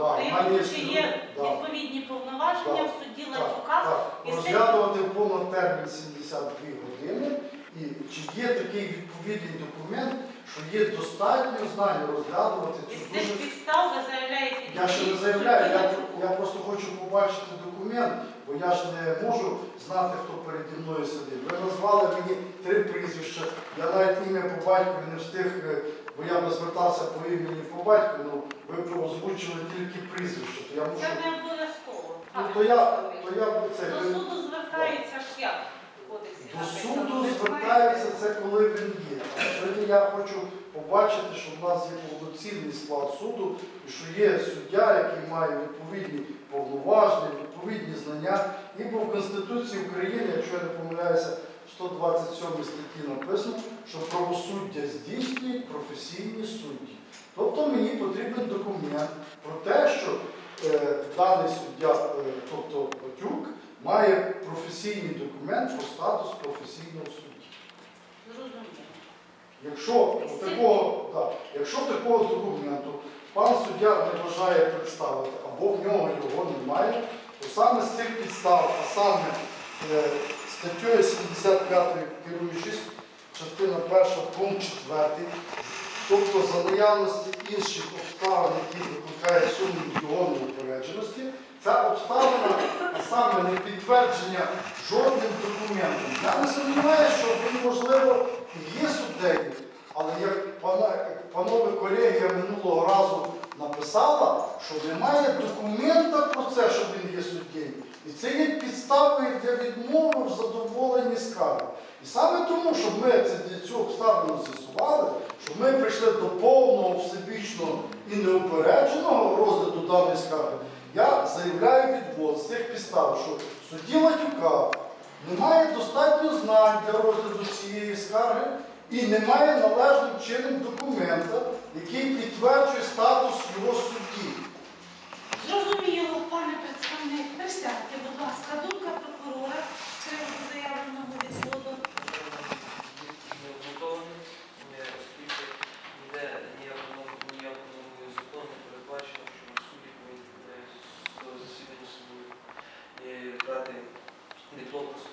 Да, є Чи є да. відповідні повноваження Да. в суді Латюка? і Розглядувати в повний термін 72 години. І чи є такий відповідний документ, що є достатньо знань розглядувати І з цю цих дуже підстав ви заявляєте Я ще не заявляю, я, я просто хочу побачити документ, бо я ж не можу знати, хто переді мною сидить. Ви назвали мені три прізвища, я навіть ім'я по батькові не встиг, е, бо я би звертався по імені по батькові, ну ви озвучили тільки прізвище, то я Це не обов'язково. Ну, то я, то я б це. До суду звертається ж як До суду Ви звертаються це коли він є. Сьогодні я хочу побачити, що в нас є повноцінний склад суду і що є суддя, який має відповідні повноваження, відповідні знання. Ібо в Конституції України, якщо я не помиляюся, в 127 статті написано, що правосуддя здійснюють професійні судді. Тобто мені потрібен документ про те, що е, даний суддя, е, тобто Батюк, має професійний документ про статус професійного судді. Зрозуміло. Якщо такого, да, якщо такого документу пан суддя не бажає представити або в нього його немає, то саме з цих підстав, а саме е, статтею 75 керуючись, частина 1, пункт 4, тобто за наявності інших обставин, які викликають сумнів його неупередженості, ця обставина, а саме не підтвердження жодним документом. Я не сумніваюся, що можливо, є суддею, але як панове колегія минулого разу написала, що немає документа про це, що він є суддєю. І це є підставою для відмови в задоволенні скарги. І саме тому, щоб ми це цього обставину з'ясували, щоб ми прийшли до повного, всебічного і неупередженого розгляду даної скарги, я заявляю відвод з тих підстав, що судді Латюка немає достатньо знань для розгляду цієї скарги і немає належним чином документа, який підтверджує de todos.